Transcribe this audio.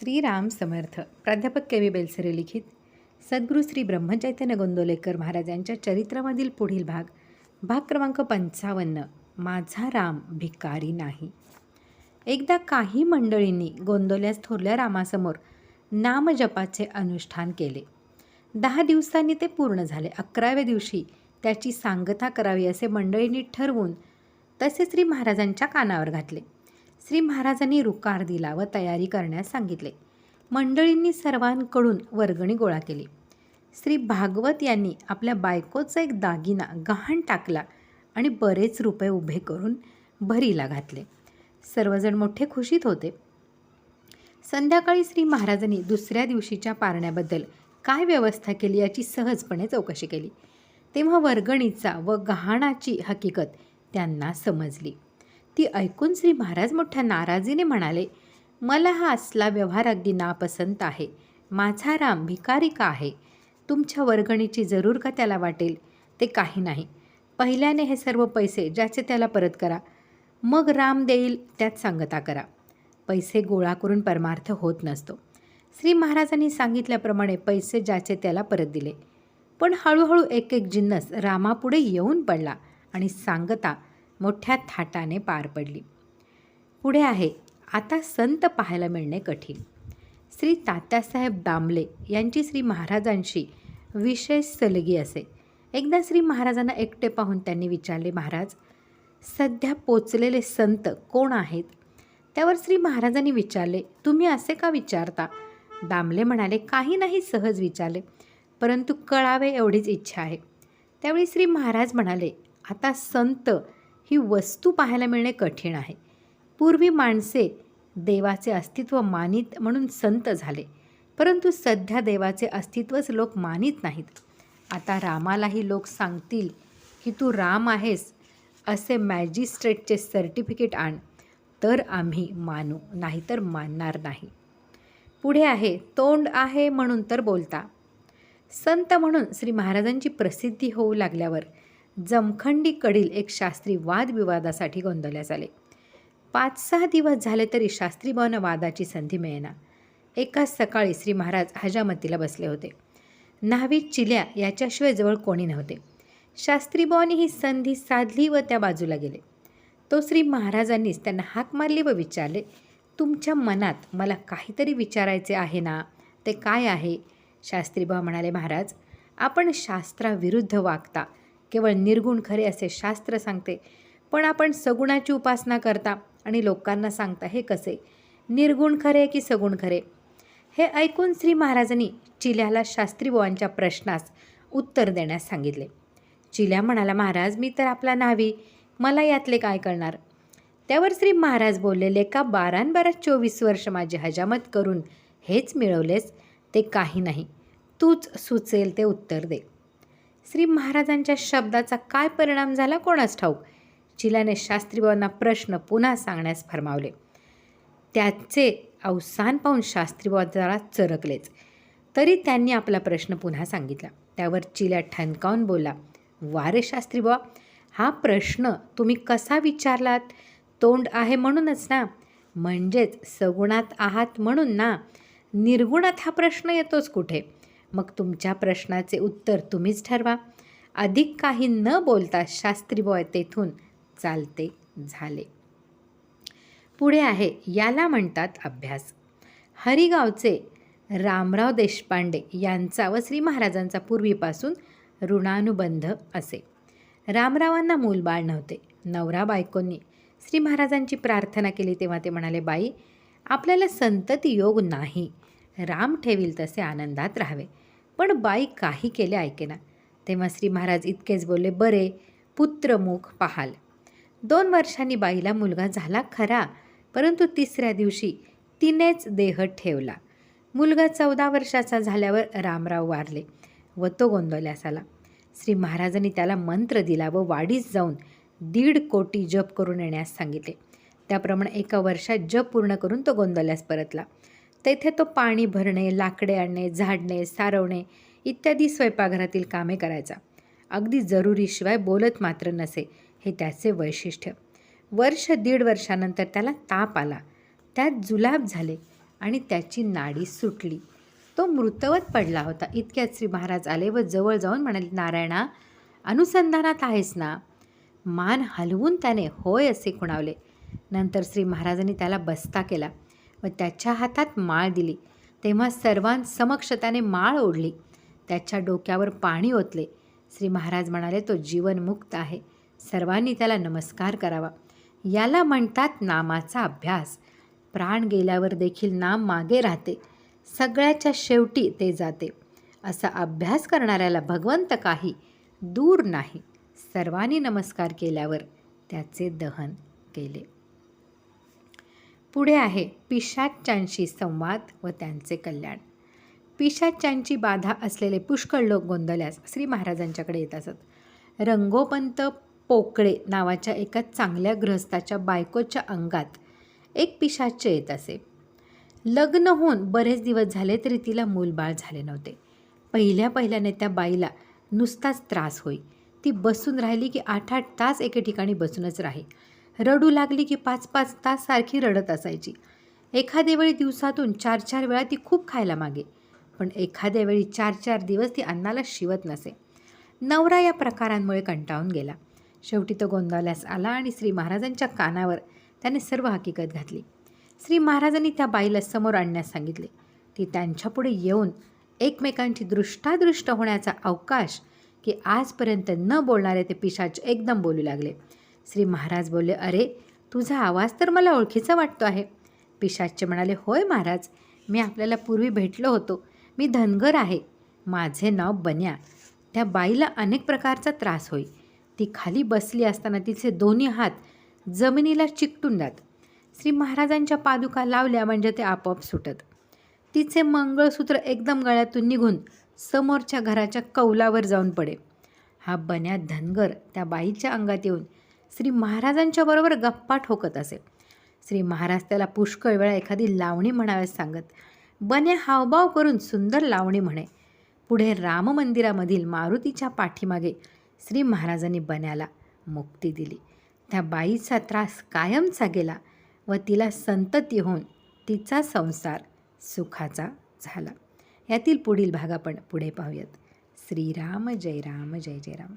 श्रीराम समर्थ प्राध्यापक K V Belsare लिखित सद्गुरू श्री ब्रह्मचैतन्य गोंदोलेकर महाराजांच्या चरित्रामधील पुढील भाग भाग क्रमांक पंचावन्न माझा राम भिकारी नाही. एकदा काही मंडळींनी गोंदोल्यास थोरल्या रामासमोर नामजपाचे अनुष्ठान केले. दहा दिवसांनी ते पूर्ण झाले. अकराव्या दिवशी त्याची सांगता करावी असे मंडळींनी ठरवून तसे श्री महाराजांच्या कानावर घातले. श्री महाराजांनी रुकार दिला व तयारी करण्यास सांगितले. मंडळींनी सर्वांकडून वर्गणी गोळा केली. श्री भागवत यांनी आपल्या बायकोचा एक दागिना गहाण टाकला आणि बरेच रुपये उभे करून भरीला घातले. सर्वजण मोठे खुशीत होते. संध्याकाळी श्री महाराजांनी दुसऱ्या दिवशीच्या पारण्याबद्दल काय व्यवस्था केली याची सहजपणे चौकशी केली. तेव्हा वर्गणीचा व गहाणाची हकीकत त्यांना समजली. ती ऐकून श्री महाराज मोठ्या नाराजीने म्हणाले मला हा असला व्यवहार अगदी नापसंत आहे. माझा राम भिकारी का आहे? तुमच्या वर्गणीची जरूर का त्याला वाटेल? ते काही नाही. पहिल्याने हे सर्व पैसे ज्याचे त्याला परत करा. मग राम देईल त्यात सांगता करा. पैसे गोळा करून परमार्थ होत नसतो. श्री महाराजांनी सांगितल्याप्रमाणे पैसे ज्याचे त्याला परत दिले. पण हळूहळू एक एक जिन्नस रामापुढे येऊन पडला आणि सांगता मोठ्या थाटाने पार पडली. पुढे आहे. आता संत पाहायला मिळणे कठीण. श्री तात्यासाहेब दामले यांची श्री महाराजांशी विशेष सलगी असे. एकदा श्री महाराजांना एकटे पाहून त्यांनी विचारले महाराज सध्या पोचलेले संत कोण आहेत? त्यावर श्री महाराजांनी विचारले तुम्ही असे का विचारता? दामले म्हणाले काही नाही सहज विचारले परंतु कळावे एवढीच इच्छा आहे. त्यावेळी श्री महाराज म्हणाले आता संत ही वस्तू पाहायला मिळणे कठीण आहे. पूर्वी माणसे देवाचे अस्तित्व मानित म्हणून संत झाले. परंतु सध्या देवाचे अस्तित्वच लोक मानित नाहीत. आता रामालाही लोक सांगतील की तू राम आहेस असे मॅजिस्ट्रेटचे सर्टिफिकेट आण. तर आम्ही मानू नाहीतर मानणार नाही. पुढे आहे तोंड आहे म्हणून तर बोलता. संत म्हणून श्री महाराजांची प्रसिद्धी होऊ लागल्यावर जमखंडीकडील एक शास्त्री वादविवादासाठी गोंधळल्यास आले. पाच सहा दिवस झाले तरी शास्त्रीभावांना वादाची संधी मिळेना. एकाच सकाळी श्री महाराज हजामतीला बसले होते. न्हावी चिल्या याच्याशिवाय जवळ कोणी नव्हते. शास्त्रीभावांनी ही संधी साधली व त्या बाजूला गेले. तो श्री महाराजांनीच त्यांना हाक मारली व विचारले तुमच्या मनात मला काहीतरी विचारायचे आहे ना? ते काय आहे? शास्त्रीबा म्हणाले महाराज आपण शास्त्राविरुद्ध वागता. केवळ निर्गुण खरे असे शास्त्र सांगते. पण आपण सगुणाची उपासना करता आणि लोकांना सांगता हे कसे? निर्गुण खरे की सगुण खरे? हे ऐकून श्री महाराजांनी चिल्याला शास्त्रीबुवांच्या प्रश्नास उत्तर देण्यास सांगितले. चिल्या म्हणाला महाराज मी तर आपला नावी मला यातले काय कळणार? त्यावर श्री महाराज बोललेले का बारान बारा चोवीस वर्ष माझी हजामत करून हेच मिळवलेस ते काही नाही. तूच सुचेल ते उत्तर दे. श्री महाराजांच्या शब्दाचा काय परिणाम झाला कोणास ठाऊक? चिलाने शास्त्रीबाबांना प्रश्न पुन्हा सांगण्यास फरमावले. त्याचे अवसान पाहून शास्त्रीबाबा जरा चरकलेच. तरी त्यांनी आपला प्रश्न पुन्हा सांगितला. त्यावर चिल्या ठणकावून बोला वारे शास्त्रीबा हा प्रश्न तुम्ही कसा विचारलात? तोंड आहे म्हणूनच ना? म्हणजेच सगुणात आहात म्हणून ना? निर्गुणात हा प्रश्न येतोच कुठे? मग तुमच्या प्रश्नाचे उत्तर तुम्हीच ठरवा. अधिक काही न बोलता शास्त्री बॉय तेथून चालते झाले. पुढे आहे याला म्हणतात अभ्यास. हरिगावचे रामराव देशपांडे यांचा व श्री महाराजांचा पूर्वीपासून ऋणानुबंध असे. रामरावांना मूलबाळ नव्हते. नवरा बायकोंनी श्री महाराजांची प्रार्थना केली तेव्हा ते म्हणाले बाई आपल्याला संतती योग नाही. राम ठेवील तसे आनंदात राहावे. पण बाई काही केले ऐकेना तेव्हा श्री महाराज इतकेच बोलले बरे पुत्रमुख पाहाल. दोन वर्षांनी बाईला मुलगा झाला खरा परंतु तिसऱ्या दिवशी तिनेच देह ठेवला. मुलगा चौदा वर्षाचा झाल्यावर रामराव वारले व तो गोंधळल्यास आला. श्री महाराजांनी त्याला मंत्र दिला व वाडीस जाऊन दीड कोटी जप करून येण्यास सांगितले. त्याप्रमाणे एका वर्षात जप पूर्ण करून तो गोंधळल्यास परतला. तेथे तो पाणी भरणे लाकडे आणणे झाडणे सारवणे इत्यादी स्वयंपाकघरातील कामे करायचा. अगदी जरुरीशिवाय बोलत मात्र नसे हे त्याचे वैशिष्ट्य. वर्ष दीड वर्षानंतर त्याला ताप आला. त्यात जुलाब झाले आणि त्याची नाडी सुटली. तो मृतवत पडला होता. इतक्यात श्री महाराज आले व जवळ जाऊन म्हणाले नारायणा अनुसंधानात आहेस ना? मान हलवून त्याने होय असे खुणावले. नंतर श्री महाराजांनी त्याला बस्ता केला. व त्याच्या हातात माळ दिली. तेव्हा सर्वांसमक्ष त्याने माळ ओढली. त्याच्या डोक्यावर पाणी ओतले. श्री महाराज म्हणाले तो जीवनमुक्त आहे. सर्वांनी त्याला नमस्कार करावा. याला म्हणतात नामाचा अभ्यास. प्राण गेल्यावर देखील नाम मागे राहते. सगळ्याच्या शेवटी ते जाते. असा अभ्यास करणाऱ्याला भगवंत काही दूर नाही. सर्वांनी नमस्कार केल्यावर त्याचे दहन केले. पुढे आहे पिशाच्यांशी संवाद व त्यांचे कल्याण. पिशाच्यांची बाधा असलेले पुष्कळ लोक गोंधल्यास श्री महाराजांच्याकडे येत असत. रंगोपंत पोकळे नावाच्या एका चांगल्या गृहस्थाच्या बायकोच्या अंगात एक पिशाच्य येत असे. लग्न होऊन बरेच दिवस झाले तरी तिला मूलबाळ झाले नव्हते. पहिल्या पहिल्याने त्या बाईला नुसताच त्रास होई. ती बसून राहिली की आठ आठ तास एके ठिकाणी बसूनच राही. रडू लागली की पाच पाच तास सारखी रडत असायची. एखाद्या वेळी दिवसातून चार चार वेळा ती खूप खायला मागे पण एखाद्या वेळी चार चार दिवस ती अन्नाला शिवत नसे. नवरा या प्रकारांमुळे कंटाळून गेला. शेवटी तो गोंधळल्यास आला आणि श्री महाराजांच्या कानावर त्याने सर्व हकीकत घातली. श्री महाराजांनी त्या बाईला समोर आणण्यास सांगितले. ती त्यांच्यापुढे येऊन एकमेकांची दृष्टादृष्ट होण्याचा अवकाश की आजपर्यंत न बोलणारे ते पिशाच एकदम बोलू लागले. श्री महाराज बोलले अरे तुझा आवाज तर मला ओळखीचा वाटतो आहे. पिशाच्य म्हणाले होय महाराज मी आपल्याला पूर्वी भेटलो होतो. मी धनगर आहे. माझे नाव बन्या. त्या बाईला अनेक प्रकारचा त्रास होई. ती खाली बसली असताना तिचे दोन्ही हात जमिनीला चिकटून जात. श्री महाराजांच्या पादुका लावल्या म्हणजे ते आपोआप सुटत. तिचे मंगळसूत्र एकदम गळ्यातून निघून समोरच्या घराच्या कौलावर जाऊन पडे. हा बन्या धनगर त्या बाईच्या अंगात येऊन श्री महाराजांच्या बरोबर गप्पा ठोकत असे. श्री महाराज त्याला पुष्कळ वेळा एखादी लावणी म्हणाव्यास सांगत बन्या हावभाव करून सुंदर लावणी म्हणे. पुढे राम मंदिरामधील मारुतीच्या पाठीमागे श्री महाराजांनी बन्याला मुक्ती दिली. त्या बाईचा त्रास कायमचा गेला व तिला संतती होऊन तिचा संसार सुखाचा झाला. यातील पुढील भाग आपण पुढे पाहूयात. श्रीराम जय राम जय जय राम.